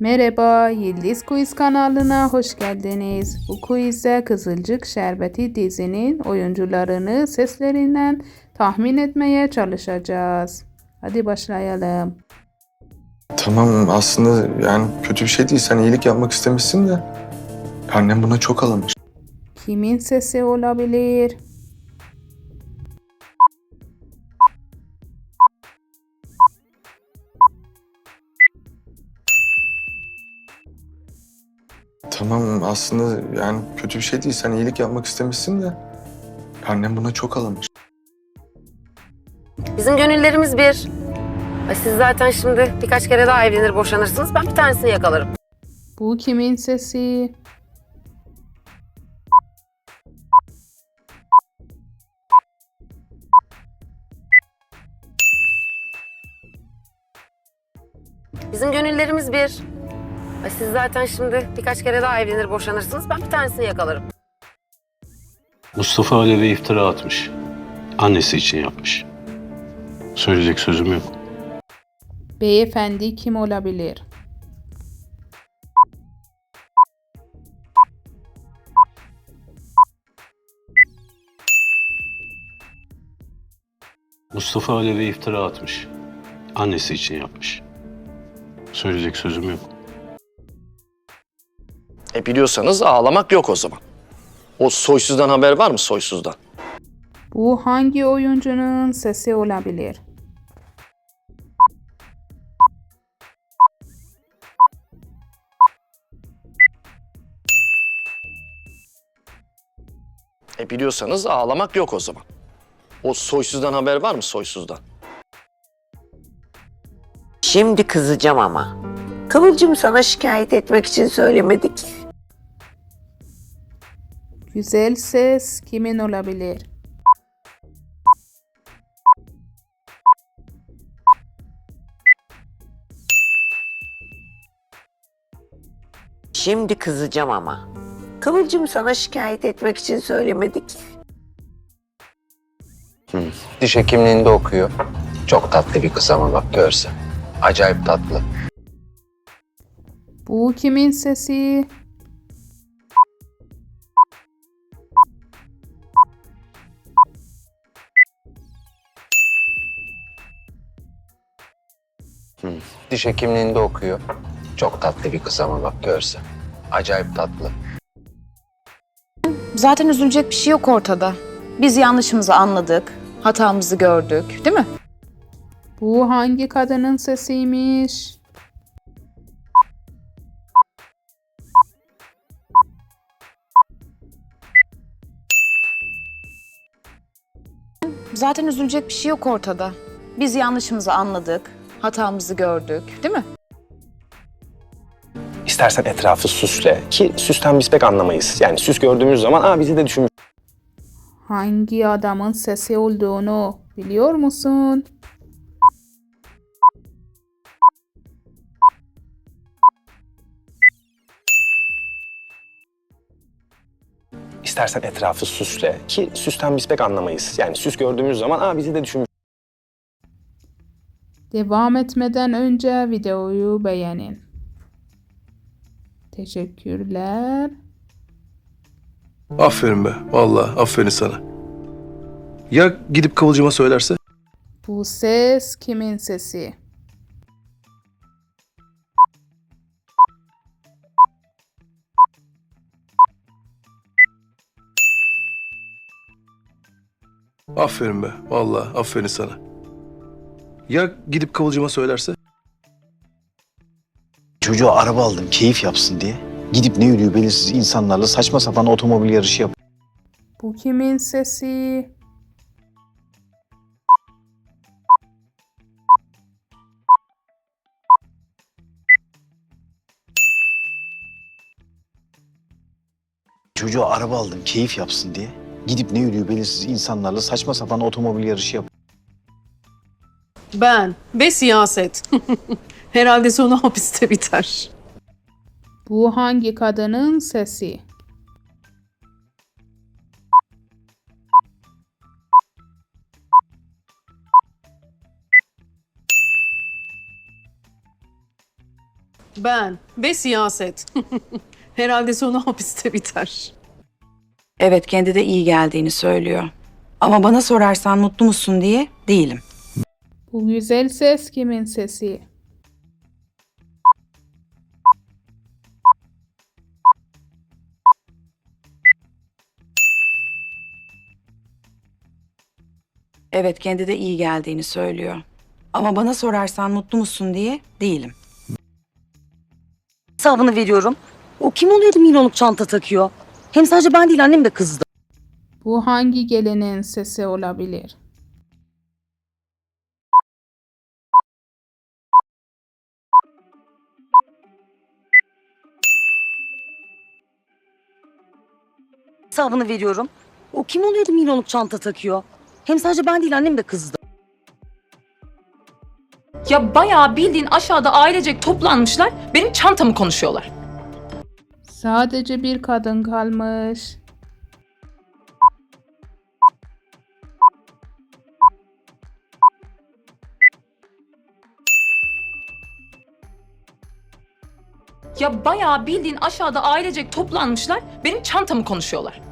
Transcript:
Merhaba, Yıldız Quiz kanalına hoş geldiniz. Bu quizde Kızılcık Şerbeti dizinin oyuncularını seslerinden tahmin etmeye çalışacağız. Hadi başlayalım. Tamam aslında yani kötü bir şey değil. Sen iyilik yapmak istemişsin de. Annem buna çok alınmış. Kimin sesi olabilir? Tamam aslında yani kötü bir şey değil. Sen iyilik yapmak istemişsin de. Annem buna çok alınmış. Bizim gönüllerimiz bir. Ay Siz zaten şimdi birkaç kere daha evlenir boşanırsınız. Ben bir tanesini yakalarım. Bu kimin sesi? Bizim gönüllerimiz bir. Ay Siz zaten şimdi birkaç kere daha evlenir boşanırsınız. Ben bir tanesini yakalarım. Mustafa Alev'e iftira atmış. Annesi için yapmış. Söyleyecek sözüm yok. Beyefendi kim olabilir? Mustafa Alev'e iftira atmış. Annesi için yapmış. Söyleyecek sözüm yok. E biliyorsanız ağlamak yok o zaman. O soysuzdan haber var mı soysuzdan? Bu hangi oyuncunun sesi olabilir? E biliyorsanız ağlamak yok o zaman. O soysuzdan haber var mı soysuzdan? Şimdi kızacağım ama. Kıvılcım sana şikayet etmek için söylemedik. Güzel ses kimin olabilir? Şimdi kızacağım ama. Kıvılcım sana şikayet etmek için söylemedik. Diş hekimliğinde okuyor. Çok tatlı bir kız ama bak görsen. Acayip tatlı. Bu kimin sesi? Diş hekimliğinde okuyor. Çok tatlı bir kız ama bak görsen. Acayip tatlı. Zaten üzülecek bir şey yok ortada. Biz yanlışımızı anladık, hatamızı gördük, değil mi? Bu hangi kadının sesiymiş? Zaten üzülecek bir şey yok ortada. Biz yanlışımızı anladık, hatamızı gördük, değil mi? İstersen etrafı süsle ki süsten biz pek anlamayız. Yani süs gördüğümüz zaman aa bizi de düşünmüş Hangi adamın sesi olduğunu biliyor musun? İstersen etrafı süsle ki süsten biz pek anlamayız. Yani süs gördüğümüz zaman aa bizi de düşünmüş Devam etmeden önce videoyu beğenin. Teşekkürler. Aferin be. Vallahi aferin sana. Ya gidip Kıvılcım'a söylerse? Bu ses kimin sesi? Aferin be. Vallahi aferin sana. Ya gidip Kıvılcım'a söylerse? Çocuğa araba aldım keyif yapsın diye. Gidip ne yürüyor belirsiz insanlarla saçma sapan otomobil yarışı yap. Bu kimin sesi? Çocuğa araba aldım keyif yapsın diye. Gidip ne yürüyor belirsiz insanlarla saçma sapan otomobil yarışı yap. Ben ve siyaset. Herhalde sonu hapiste biter. Bu hangi kadının sesi? Ben ve siyaset. Herhalde sonu hapiste biter. Evet kendi de iyi geldiğini söylüyor. Ama bana sorarsan mutlu musun diye değilim. Bu güzel ses kimin sesi? Evet kendi de iyi geldiğini söylüyor. Ama bana sorarsan mutlu musun diye değilim. Hesabını veriyorum. O kim oluyor da milyonluk çanta takıyor? Hem sadece ben değil annem de kızdı. Bu hangi gelinin sesi olabilir? Hesabını veriyorum. O kim oluyor da milyonluk çanta takıyor? Hem sadece ben değil annem de kızdı. Ya bayağı bildiğin aşağıda ailecek toplanmışlar. Benim çantamı konuşuyorlar. Sadece bir kadın kalmış. Ya bayağı bildiğin aşağıda ailecek toplanmışlar. Benim çantamı konuşuyorlar.